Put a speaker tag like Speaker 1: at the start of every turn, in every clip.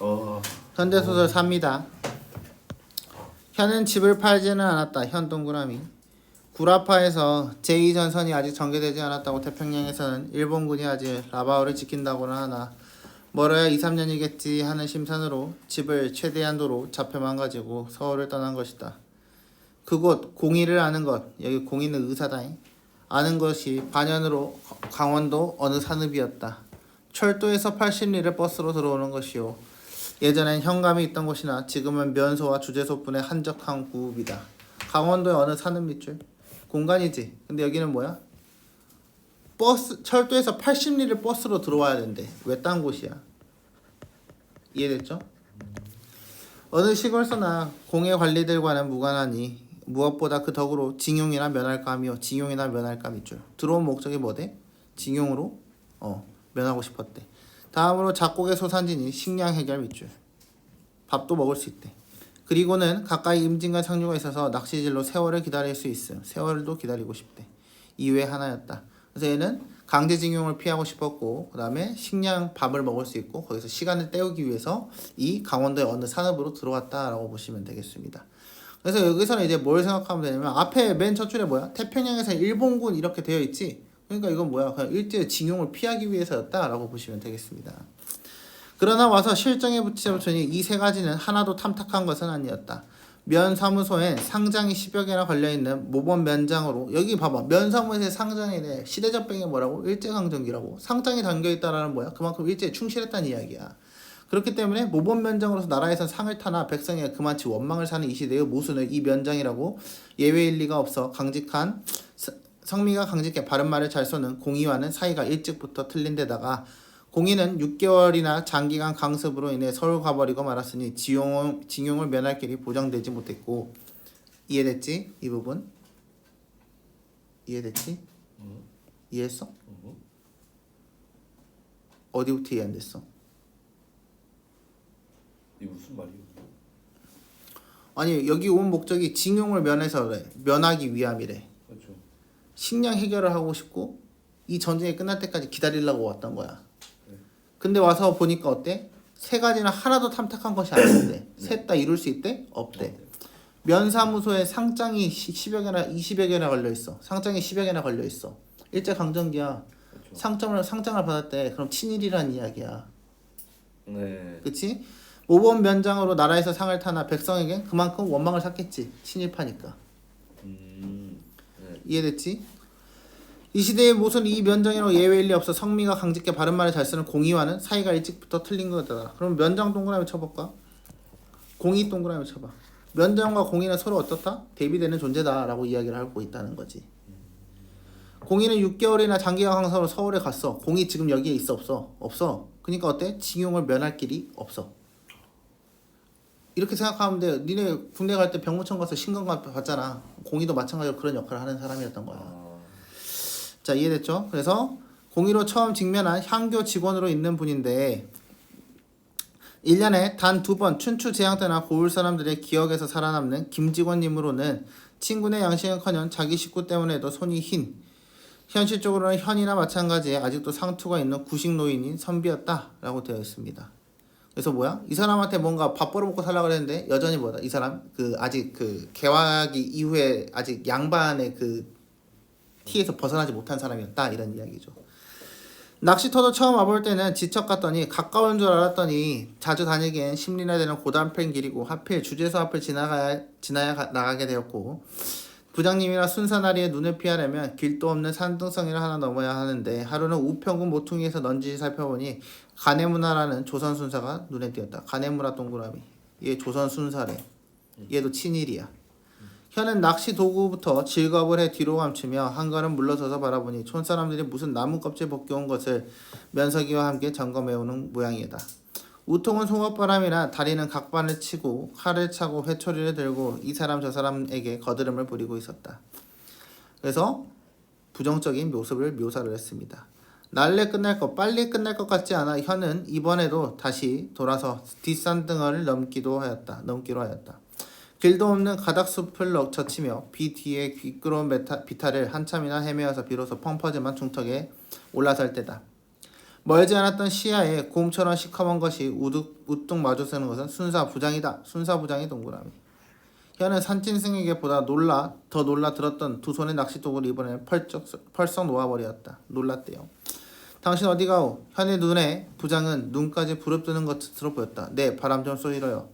Speaker 1: 어.
Speaker 2: 현대소설 삽니다. 현은 집을 팔지는 않았다. 현 동그라미. 구라파에서 제2전선이 아직 전개되지 않았다고 태평양에서는 일본군이 아직 라바오를 지킨다고는 하나 멀어야 2, 3년이겠지 하는 심산으로 집을 최대한도로 잡혀만 가지고 서울을 떠난 것이다. 그곳 공의를 아는 것 여기 공의는 의사다잉 아는 것이 반연으로 강원도 어느 산읍이었다. 철도에서 80리를 버스로 들어오는 것이요. 예전엔 현감이 있던 곳이나 지금은 면소와 주재소뿐의 한적한 구읍이다. 강원도의 어느 산읍 밑줄 공간이지. 근데 여기는 뭐야? 버스 철도에서 80리를 버스로 들어와야 된대. 왜 딴 곳이야? 이해됐죠? 어느 시골서나 공예 관리들과는 무관하니 무엇보다 그 덕으로 징용이나 면할감이요 징용이나 면할감 밑줄 들어온 목적이 뭐대? 징용으로 어 면하고 싶었대. 다음으로 작곡의 소산지니 식량 해결 밑줄 밥도 먹을 수 있대. 그리고는 가까이 임진과 상류가 있어서 낚시질로 세월을 기다릴 수 있음. 세월도 기다리고 싶대. 이외 하나였다. 그래서 얘는 강제징용을 피하고 싶었고 그 다음에 식량 밥을 먹을 수 있고 거기서 시간을 때우기 위해서 이 강원도의 어느 산업으로 들어왔다라고 보시면 되겠습니다. 그래서 여기서는 이제 뭘 생각하면 되냐면 앞에 맨 첫 줄에 뭐야? 태평양에서 일본군 이렇게 되어 있지. 그러니까 이건 뭐야? 그냥 일제의 징용을 피하기 위해서였다라고 보시면 되겠습니다. 그러나 와서 실정에 붙여보니 이 세 가지는 하나도 탐탁한 것은 아니었다. 면 사무소엔 상장이 10여 개나 걸려 있는 모범 면장으로 여기 봐봐 면 사무소의 상장이래 시대적 병이 뭐라고 일제강점기라고 상장이 담겨 있다라는 뭐야 그만큼 일제에 충실했다는 이야기야 그렇기 때문에 모범 면장으로서 나라에선 상을 타나 백성에 그만치 원망을 사는 이 시대의 모순을 이 면장이라고 예외일 리가 없어 강직한 서- 성미가 강직해 바른 말을 잘 쏘는 공의와는 사이가 일찍부터 틀린 데다가 공의는 6개월이나 장기간 강습으로 인해 서울 가버리고 말았으니 지용, 징용을 면할 길이 보장되지 못했고 이해됐지? 이 부분? 이해됐지? 이해했어? 어디부터 이해 안 됐어?
Speaker 1: 이게 무슨 말이야?
Speaker 2: 아니 여기 온 목적이 징용을 면해서래 면하기 위함이래. 식량 해결을 하고 싶고 이 전쟁이 끝날 때까지 기다리려고 왔던 거야.
Speaker 1: 네.
Speaker 2: 근데 와서 보니까 어때? 세 가지는 하나도 탐탁한 것이 아닌데 셋 다 이룰 수 있대? 없대. 면사무소에 상장이 10여 개나 20여 개나 걸려 있어. 상장이 10여 개나 걸려 있어. 일제 강점기야.
Speaker 1: 그렇죠.
Speaker 2: 상점을 상장을 받았대. 그럼 친일이란 이야기야.
Speaker 1: 네.
Speaker 2: 그치? 모범 면장으로 나라에서 상을 타나 백성에겐 그만큼 원망을 샀겠지. 친일파니까.
Speaker 1: 음. 네.
Speaker 2: 이해됐지? 이 시대의 모순 이 면장이라고 예외일 리 없어 성미가 강직해 바른 말을 잘 쓰는 공의와는 사이가 일찍부터 틀린 거다. 그럼 면장 동그라미 쳐볼까? 공의 동그라미 쳐봐. 면장과 공의는 서로 어떻다? 대비되는 존재다라고 이야기를 하고 있다는 거지. 공의는 6개월이나 장기간 강사로 서울에 갔어. 공의 지금 여기에 있어 없어? 없어. 그러니까 어때? 징용을 면할 길이 없어. 이렇게 생각하면 돼. 니네 군대 갈 때 병무청 가서 신경과 받잖아. 공의도 마찬가지로 그런 역할을 하는 사람이었던 거야.
Speaker 1: 아.
Speaker 2: 자 이해됐죠? 그래서 공의로 처음 직면한 향교 직원으로 있는 분인데 1년에 단 두 번 춘추 재앙 때나 고을 사람들의 기억에서 살아남는 김직원님으로는 친구네 양식은커녕 자기 식구 때문에도 손이 흰 현실적으로는 현이나 마찬가지에 아직도 상투가 있는 구식 노인인 선비였다라고 되어 있습니다. 그래서 뭐야? 이 사람한테 뭔가 밥 벌어먹고 살라 그랬는데 여전히 뭐다? 이 사람 그 아직 그 개화기 이후에 아직 양반의 그 티에서 벗어나지 못한 사람이었다 이런 이야기죠. 낚시터도 처음 와볼 때는 지척 같더니 가까운 줄 알았더니 자주 다니기엔 10리나 되는 고단편 길이고 하필 주제소 앞을 지나가야 지나야 가- 나가게 되었고 부장님이나 순사나리에 눈을 피하려면 길도 없는 산등성이를 하나 넘어야 하는데 하루는 우평군 모퉁이에서 넌지시 살펴보니 가네무나라는 조선 순사가 눈에 띄었다. 가네무라 동그라미. 얘 조선 순사래. 얘도 친일이야. 현은 낚시 도구부터 질겁을 해 뒤로 감추며 한 걸음 물러서서 바라보니 촌 사람들이 무슨 나무 껍질 벗겨온 것을 면서기와 함께 점검해오는 모양이다. 우통은 송어바람이나 다리는 각반을 치고 칼을 차고 회초리를 들고 이 사람 저 사람에게 거드름을 부리고 있었다. 그래서 부정적인 모습을 묘사를 했습니다. 날래 끝날 것 빨리 끝날 것 같지 않아 현은 이번에도 다시 돌아서 뒷산등어를 넘기도 하였다. 넘기로 하였다. 길도 없는 가닥숲을 럭 젖히며 비 뒤에 미끄러운 메타, 비탈을 한참이나 헤매어서 비로소 펑퍼짐한 중턱에 올라설 때다. 멀지 않았던 시야에 곰처럼 시커먼 것이 우뚝, 우뚝 마주서는 것은 순사 부장이다. 순사 부장의 동그라미. 현은 산짐승에게 보다 놀라 더 놀라 들었던 두 손의 낚시도구를 이번에 펄쩍 펄썩 놓아버렸다. 놀랐대요. 당신 어디 가오? 현의 눈에 부장은 눈까지 부릅뜨는 것으로 보였다. 네, 바람 좀 쏘이러요.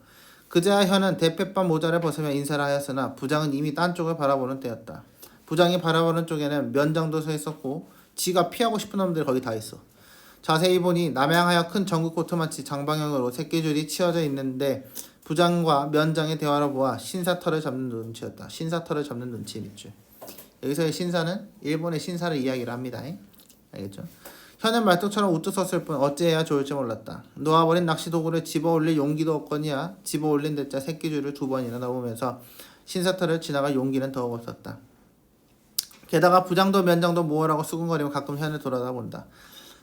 Speaker 2: 그제야 현은 대패반 모자를 벗으며 인사를 하였으나 부장은 이미 딴 쪽을 바라보는 때였다. 부장이 바라보는 쪽에는 면장도 서 있었고 지가 피하고 싶은 놈들이 거기 다 있어. 자세히 보니 남양하여 큰 전국 코트마치 장방형으로 새끼줄이 치어져 있는데 부장과 면장의 대화를 보아 신사털을 잡는 눈치였다. 신사털을 잡는 눈치 밑줄. 여기서의 신사는 일본의 신사를 이야기를 합니다. 알겠죠? 현은 말뚝처럼 우뚝 섰을 뿐 어찌해야 좋을지 몰랐다. 놓아버린 낚시 도구를 집어올릴 용기도 없거니와 집어올린 대자 새끼줄을 두 번이나 넣으면서 신사털을 지나갈 용기는 더욱 없었다. 게다가 부장도 면장도 뭐라고 수근거리며 가끔 현을 돌아다 본다.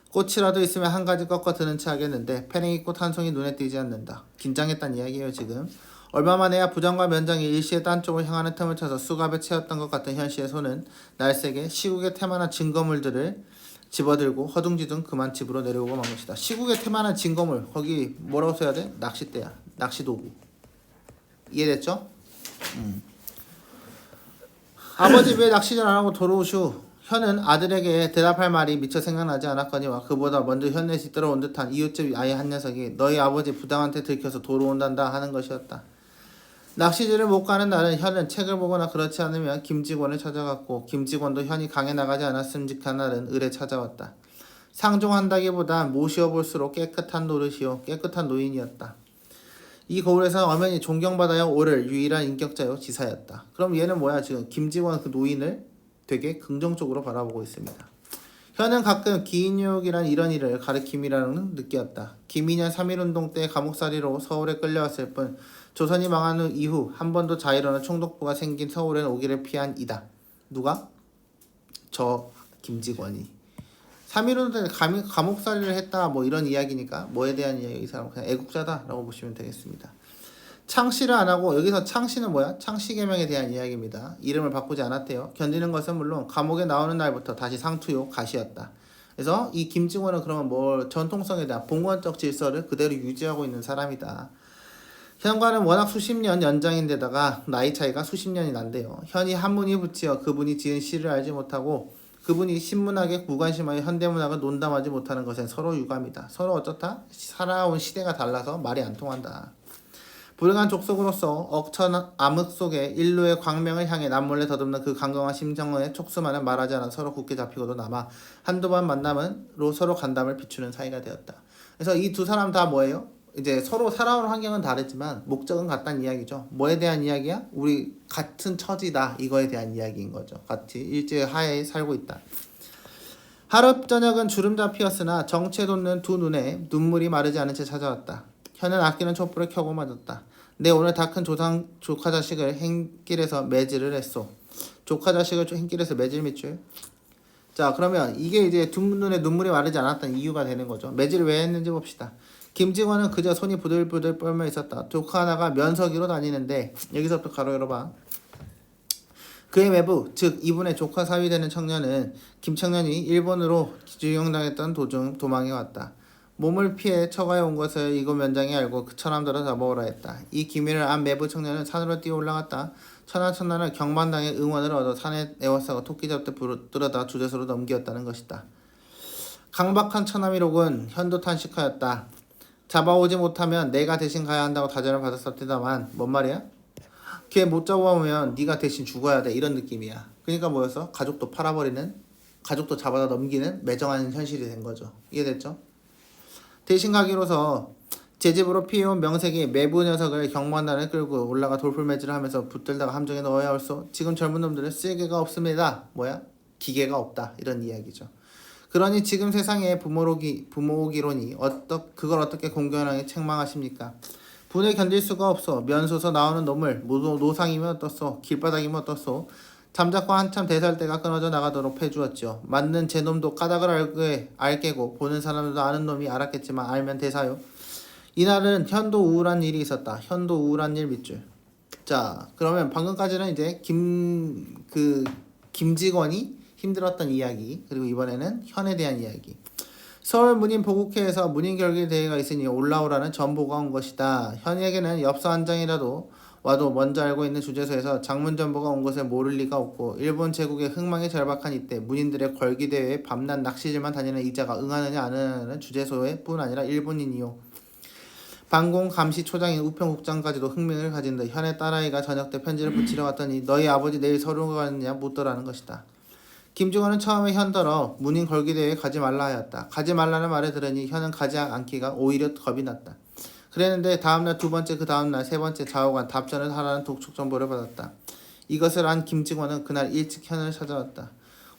Speaker 2: 꽃이라도 있으면 한 가지 꺾어 드는 채 하겠는데 패랭이 꽃 한 송이 눈에 띄지 않는다. 긴장했단 이야기예요 지금. 얼마 만에야 부장과 면장이 일시에 딴 쪽을 향하는 틈을 쳐서 수갑에 채웠던 것 같은 현 씨의 손은 날쌔게 시국의 태만한 증거물들을 집어들고 허둥지둥 그만 집으로 내려오고 만 것이다. 시국의 태만한 증거물 거기 뭐라고 써야 돼? 낚싯대야. 낚시도구. 이해됐죠? 음. 아버지 왜 낚시질 안 하고 돌아오슈? 현은 아들에게 대답할 말이 미처 생각나지 않았거니와 그보다 먼저 현넷이 뒤따라온 듯한 이웃집 아이 한 녀석이 너희 아버지 부당한테 들켜서 돌아온단다 하는 것이었다. 낚시질을 못 가는 날은 현은 책을 보거나 그렇지 않으면 김직원을 찾아갔고 김직원도 현이 강에 나가지 않았음직한 날은 을에 찾아왔다. 상종한다기보다 모시어 볼수록 깨끗한 노릇이요 깨끗한 노인이었다. 이 거울에서 엄연히 존경받아야 오를 유일한 인격자요 지사였다. 그럼 얘는 뭐야 지금 김직원 그 노인을 되게 긍정적으로 바라보고 있습니다. 현은 가끔 기인욕이란 이런 일을 가르킴이라는 느꼈다. 김인현 3.1운동 때 감옥살이로 서울에 끌려왔을 뿐 조선이 망한 후 이후 한 번도 자유로는 총독부가 생긴 서울에 오기를 피한 이다. 누가? 저 김직원이. 3.1운동 때 감- 감옥살이를 했다 뭐 이런 이야기니까 뭐에 대한 이야기 이 사람은 그냥 애국자다라고 보시면 되겠습니다. 창씨를 안 하고 여기서 창씨는 뭐야? 창씨 개명에 대한 이야기입니다. 이름을 바꾸지 않았대요. 견디는 것은 물론 감옥에 나오는 날부터 다시 상투요 가시였다. 그래서 이 김증원은 그러면 뭐 전통성에 대한 봉건적 질서를 그대로 유지하고 있는 사람이다. 현과는 워낙 수십 년 연장인데다가 나이 차이가 수십 년이 난대요. 현이 한문이 붙여 그분이 지은 시를 알지 못하고 그분이 신문학에 무관심하여 현대문학을 논담하지 못하는 것은 서로 유감이다. 서로 어쩌다 살아온 시대가 달라서 말이 안 통한다. 불행한 족속으로서 억천 암흑 속에 인류의 광명을 향해 남몰래 더듬는 그 강경한 심정의 촉수만은 말하지 않아 서로 굳게 잡히고도 남아 한두 번 만남으로 서로 간담을 비추는 사이가 되었다. 그래서 이 두 사람 다 뭐예요? 이제 서로 살아온 환경은 다르지만 목적은 같다는 이야기죠. 뭐에 대한 이야기야? 우리 같은 처지다 이거에 대한 이야기인 거죠. 같이 일제 하에 살고 있다. 하루 저녁은 주름 잡히었으나 정체 돋는 두 눈에 눈물이 마르지 않은 채 찾아왔다. 현은 아끼는 촛불을 켜고 맞았다. 내 오늘 다 큰 조상 조카 자식을 행길에서 매질을 했소. 조카 자식을 좀 행길에서 매질 밑줄. 자 그러면 이게 이제 두 눈에 눈물이 마르지 않았던 이유가 되는 거죠. 매질을 왜 했는지 봅시다. 김직원은 그저 손이 부들부들 뻘며 있었다. 조카 하나가 면석이로 다니는데 여기서부터 가로 열어봐. 그의 매부, 즉 이분의 조카 사위 되는 청년은 김 청년이 일본으로 기주영당했던 도중 도망해 왔다. 몸을 피해 처가에 온 것을 이고 면장이 알고 그 처남들을 잡아오라 했다. 이 기밀을 안 매부 청년은 산으로 뛰어 올라갔다. 천하천나는 경반당의 응원을 얻어 산에 에워싸고 토끼 잡듯 부르다 주제소로 넘기었다는 것이다. 강박한 처남이록은 현도 탄식하였다. 잡아오지 못하면 내가 대신 가야 한다고 다전을 받았었다만 뭔 말이야? 걔 못 잡아오면 네가 대신 죽어야 돼 이런 느낌이야. 그러니까 뭐였어? 가족도 팔아버리는 가족도 잡아다 넘기는 매정한 현실이 된 거죠. 이해됐죠? 대신 가기로서 제 집으로 피해온 명색이 매부 녀석을 경만단을 끌고 올라가 돌풀매질을 하면서 붙들다가 함정에 넣어야 할소. 지금 젊은 놈들은 쓸개가 없습니다. 뭐야? 기계가 없다 이런 이야기죠. 그러니 지금 세상에 부모로기 부모기론이 어떠 그걸 어떻게 공견하게 책망하십니까? 분을 견딜 수가 없어 면소서 나오는 놈을 모두 노상이면 어떻소 길바닥이면 어떻소 잠자코 한참 대살대가 끊어져 나가도록 해주었죠. 맞는 제 놈도 까닭을 알게 알게고 보는 사람들도 아는 놈이 알았겠지만 알면 대사요. 이날은 현도 우울한 일이 있었다. 현도 우울한 일 밑줄. 자 그러면 방금까지는 이제 김 그 김직원이 힘들었던 이야기 그리고 이번에는 현에 대한 이야기. 서울 문인 보국회에서 문인 결계 대회가 있으니 올라오라는 전보가 온 것이다. 현에게는 엽서 한 장이라도 와도 먼저 알고 있는 주재소에서 장문 전보가 온 것을 모를 리가 없고 일본 제국의 흥망이 절박한 이때 문인들의 걸기 대회에 밤낮 낚시질만 다니는 이자가 응하느냐 안 응하느냐는 주재소에 뿐 아니라 일본인이요. 방공 감시 초장인 우평국장까지도 흥명을 가진 듯 현의 딸아이가 저녁 때 편지를 붙이러 갔더니 너희 아버지 내일 서울 가느냐 묻더라는 것이다. 김중원은 처음에 현더러 문인 걸기 대회에 가지 말라 하였다. 가지 말라는 말을 들으니 현은 가지 않기가 오히려 겁이 났다. 그랬는데 다음날 두 번째 그 다음날 세 번째 좌우간 답전을 하라는 독촉 정보를 받았다. 이것을 안 김직원은 그날 일찍 현을 찾아왔다.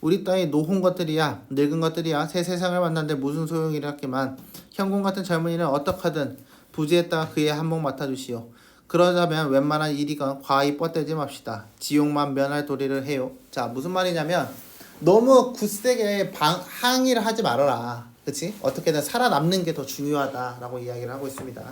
Speaker 2: 우리 딸이 노혼 것들이야 늙은 것들이야 새 세상을 만났는데 무슨 소용이랬기만 현공 같은 젊은이는 어떡하든 부지에다가 그의 한몫 맡아주시오. 그러자면 웬만한 일이건 과히 뻗대지 맙시다. 지옥만 면할 도리를 해요. 자 무슨 말이냐면 너무 굳세게 방, 항의를 하지 말아라. 그치? 어떻게든 살아남는 게 더 중요하다라고 이야기를 하고 있습니다.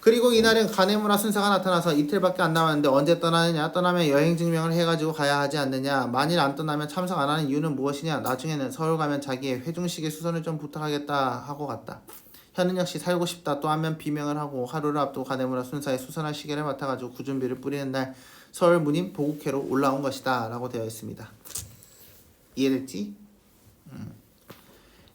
Speaker 2: 그리고 이날은 가네무라 순사가 나타나서 이틀밖에 안 남았는데 언제 떠나느냐? 떠나면 여행 증명을 해가지고 가야 하지 않느냐? 만일 안 떠나면 참석 안 하는 이유는 무엇이냐? 나중에는 서울 가면 자기의 회중식의 수선을 좀 부탁하겠다 하고 갔다. 현은 역시 살고 싶다 또 하면 비명을 하고 하루를 앞두고 가네무라 순사의 수선할 시계를 맡아가지고 구준비를 뿌리는 날 서울 문인 보국회로 올라온 것이다 라고 되어 있습니다. 이해됐지? 음.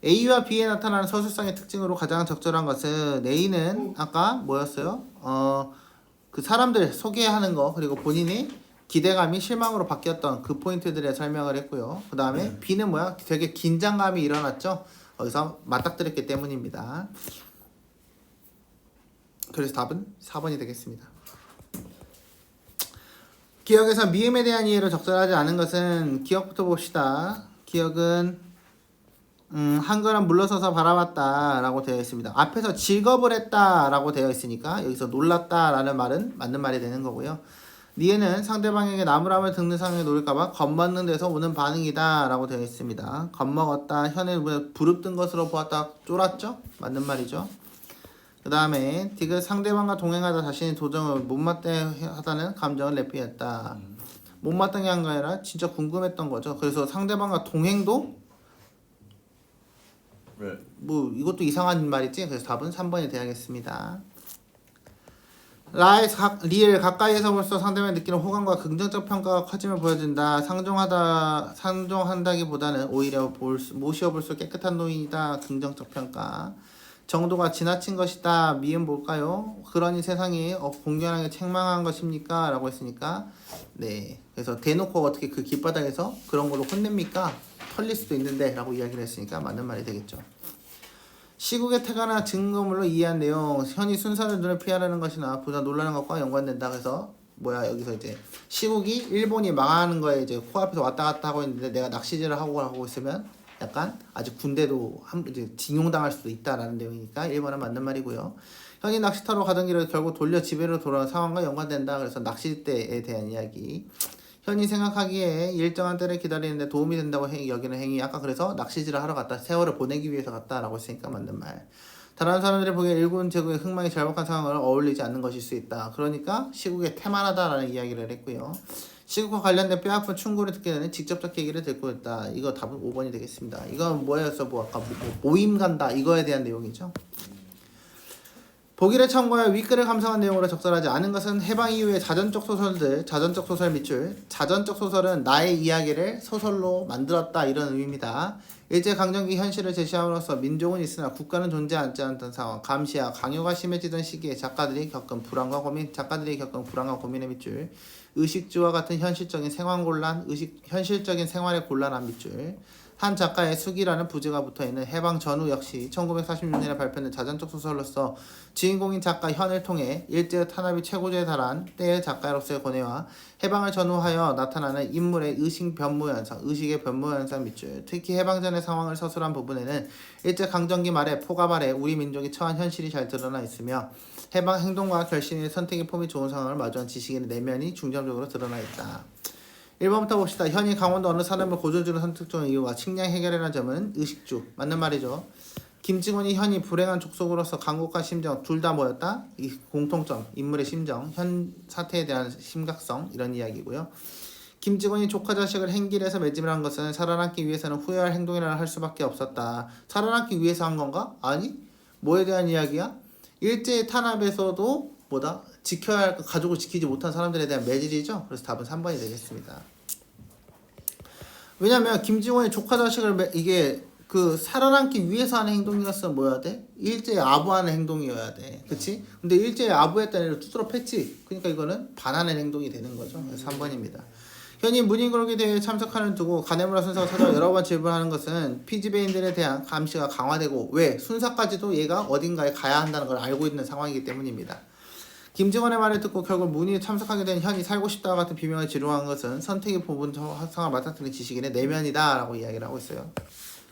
Speaker 2: A와 B에 나타나는 서술상의 특징으로 가장 적절한 것은 A는 아까 뭐였어요? 어, 그 사람들 소개하는 거 그리고 본인이 기대감이 실망으로 바뀌었던 그 포인트들에 설명을 했고요. 그 다음에 B는 뭐야? 되게 긴장감이 일어났죠. 거기서 맞닥뜨렸기 때문입니다. 그래서 답은 4번이 되겠습니다. 기억에서 미음에 대한 이해로 적절하지 않은 것은 기억부터 봅시다. 기억은 음, 한글은 물러서서 바라봤다라고 되어 있습니다. 앞에서 직업을 했다라고 되어 있으니까 여기서 놀랐다라는 말은 맞는 말이 되는 거고요. 니에는 상대방에게 나무람을 듣는 상황에 놓일까봐 겁먹는 데서 오는 반응이다라고 되어 있습니다. 겁먹었다, 현에 부릅뜬 것으로 보았다, 쫄았죠? 맞는 말이죠. 그 다음에 디귿 상대방과 동행하다 자신이 도정을 못마땅하다는 감정을 내피했다. 못마땅해 한게 아니라 진짜 궁금했던 거죠. 그래서 상대방과 동행도
Speaker 1: 네.
Speaker 2: 뭐 이것도 이상한 말이지. 그래서 답은 3번이 돼야겠습니다. 가, 리을 가까이에서 벌써 상대방이 느끼는 호감과 긍정적 평가가 커짐을 보여준다. 상종하다 상종한다기보다는 오히려 볼 수, 모시어 볼수 깨끗한 노인이다. 긍정적 평가. 정도가 지나친 것이다. 미음 뭘까요? 그러니 세상이 어, 공견하게 책망한 것입니까? 라고 했으니까 네. 그래서 대놓고 어떻게 그 길바닥에서 그런 걸로 혼냅니까? 털릴 수도 있는데 라고 이야기를 했으니까 맞는 말이 되겠죠. 시국의 태가나 증거물로 이해한 내용 현이 순서를 눈을 피하려는 것이나 보다 놀라는 것과 연관된다. 그래서 뭐야 여기서 이제 시국이 일본이 망하는 거에 이제 코앞에서 왔다 갔다 하고 있는데 내가 낚시질을 하고 하고 있으면 약간 아직 군대도 한 이제 징용당할 수도 있다라는 내용이니까 1번은 맞는 말이고요. 현이 낚시터로 가던 길을 결국 돌려 집에로 돌아온 상황과 연관된다. 그래서 낚싯대에 대한 이야기. 현이 생각하기에 일정한 때를 기다리는데 도움이 된다고 행- 여기는 행위. 아까 그래서 낚시질을 하러 갔다. 세월을 보내기 위해서 갔다라고 했으니까 맞는 말. 다른 사람들이 보기에 일본 제국의 흥망이 절박한 상황을 어울리지 않는 것일 수 있다. 그러니까 시국에 태만하다라는 이야기를 했고요. 시국과 관련된 뼈아픈 충고를 듣게 되는 직접적 계기를 듣고 있다. 이거 답은 5번이 되겠습니다. 이건 뭐였어? 뭐 아까 뭐, 뭐 모임 간다 이거에 대한 내용이죠. 보기를 참고하여 윗글을 감상한 내용으로 적절하지 않은 것은 해방 이후의 자전적 소설들, 자전적 소설 밑줄. 자전적 소설은 나의 이야기를 소설로 만들었다 이런 의미입니다. 일제 강점기 현실을 제시함으로써 민족은 있으나 국가는 존재하지 않던 상황, 감시와 강요가 심해지던 시기에 작가들이 겪은 불안과 고민, 작가들이 겪은 불안과 고민의 밑줄. 의식주와 같은 현실적인 생활 곤란, 의식 현실적인 생활의 곤란한 밑줄. 한 작가의 숙이라는 부제가 붙어 있는 해방 전후 역시 1946년에 발표된 자전적 소설로서 주인공인 작가 현을 통해 일제의 탄압이 최고조에 달한 때의 작가로서의 고뇌와 해방을 전후하여 나타나는 인물의 의식 변모 현상, 의식의 변모 현상 밑줄. 특히 해방 전의 상황을 서술한 부분에는 일제 강점기 말에 포갑 아래 우리 민족이 처한 현실이 잘 드러나 있으며 해방 행동과 결신의 선택의 폼이 좋은 상황을 마주한 지식인의 내면이 중점적으로 드러나 있다. 1번부터 봅시다. 현이 강원도 어느 산업을 고조주로 선택 중 이유가 식량 해결이라는 점은 의식주. 맞는 말이죠. 김증원이 현이 불행한 족속으로서 강국과 심정 둘다 뭐였다? 이 공통점, 인물의 심정, 현 사태에 대한 심각성 이런 이야기고요. 김직원이 조카 자식을 행길에서 매집을 한 것은 살아남기 위해서는 후회할 행동이라 할 수밖에 없었다. 살아남기 위해서 한 건가? 아니. 뭐에 대한 이야기야? 일제 탄압에서도 뭐다? 지켜야 할 가족을 지키지 못한 사람들에 대한 매질이죠. 그래서 답은 3번이 되겠습니다. 왜냐면 김직원이 조카 자식을 매- 이게 그 살아남기 위해서 하는 행동이었으면 뭐야 돼? 일제히 아부하는 행동이어야 돼. 그치? 근데 일제히 아부했다는 애를 두드러 팼지. 그러니까 이거는 반하는 행동이 되는 거죠. 그래서 3번입니다. 현임 문인그룹에 대해 참석하는 두고 가네무라 순사가 찾아 여러 번 질문하는 것은 피지배인들에 대한 감시가 강화되고 왜 순사까지도 얘가 어딘가에 가야 한다는 걸 알고 있는 상황이기 때문입니다. 김직원의 말을 듣고 결국 문의에 참석하게 된 현이 살고 싶다와 같은 비명을 지르한 것은 선택의 부분 상을 맡아드는 지식인의 내면이다 라고 이야기를 하고 있어요.